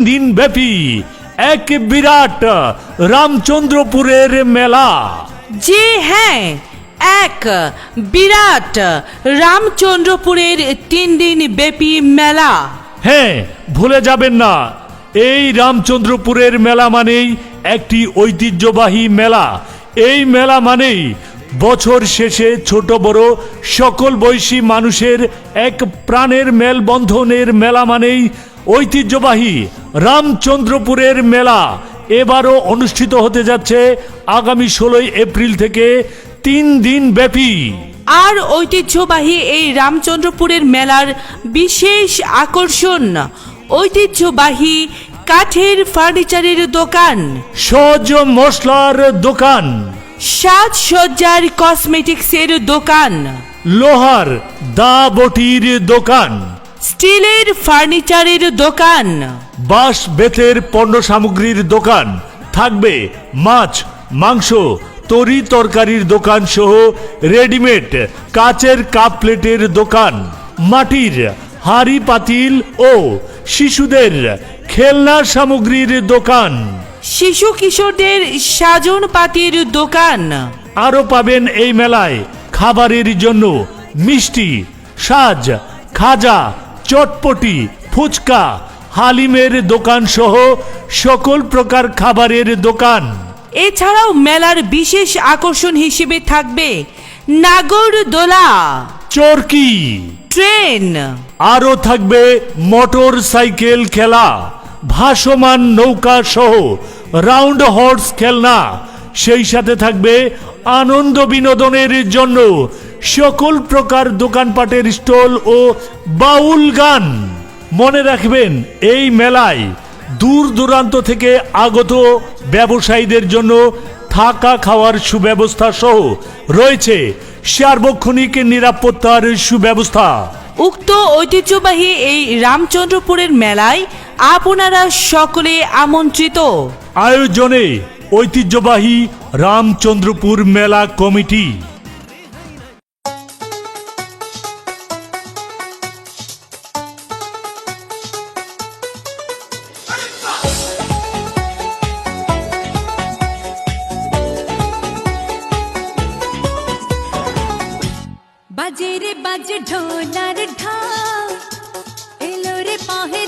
দিন ব্যাপী এক বিরাট রামচন্দ্রপুরের মেলা। যে হ্যাঁ এক বিরাট রামচন্দ্রপুরের তিন দিন ব্যাপী মেলা। হ্যাঁ ভুলে যাবেন না এই রামচন্দ্রপুরের মেলা মানেই একটি ঐতিহ্যবাহী মেলা। এই মেলা মানেই বছর শেষে ছোট বড় সকল বয়সী মানুষের এক প্রাণের মেলবন্ধনের মেলা মানেই ঐতিহ্যবাহী রামচন্দ্রপুরের মেলা এবারও অনুষ্ঠিত হতে যাচ্ছে আগামী ষোলোই এপ্রিল থেকে তিন দিন ব্যাপী। আর ঐতিহ্যবাহী এই রামচন্দ্রপুরের মেলার বিশেষ আকর্ষণ ঐতিহ্যবাহী কাঠের ফার্নিচারের দোকান। সহজ মশলার দোকান। সাজসজ্জার কসমেটিক্সের দোকান। লোহার দা বটির দোকান। স্টিলের ফার্নিচারের দোকান। বাঁশ বেতের পণ্য সামগ্রীর দোকান। থাকবে মাছ মাংস তরি তরকারির দোকান সহ রেডিমেড কাচের কাপ প্লেটের দোকান। মাটির হাঁড়ি পাতিল ও শিশুদের খেলনা সামগ্রীর দোকান। শিশু কিশোরদের সাজন পাতির দোকান। আরও পাবেন এই মেলায় খাবারের জন্য মিষ্টি সাজ খাজা চটপটি ফুচকা হালিমের দোকান সহ সকল প্রকার খাবারের দোকান। এছাড়াও মেলার বিশেষ আকর্ষণ হিসেবে থাকবে নাগর দোলা। চরকি। ট্রেন। আরও থাকবে মোটর সাইকেল খেলা ভাসমান নৌকা সহ রাউন্ড হর্স খেলনা। সেই সাথে থাকবে আনন্দ বিনোদনের জন্য সকল প্রকার দোকানপাটের স্টল ও বাউল গান। মনে রাখবেন এই মেলায় দূর দূরান্ত থেকে আগত ব্যবসায়ীদের জন্য থাকা খাওয়ার সুব্যবস্থা সহ রয়েছে সার্বক্ষণিক নিরাপত্তার সুব্যবস্থা। উক্ত ঐতিহ্যবাহী এই রামচন্দ্রপুরের মেলায় আপনারা সকলে আমন্ত্রিত। আয়োজনে ঐতিহ্যবাহী রামচন্দ্রপুর মেলা কমিটি। रे बज ढोलर ढा एलो रे पाहे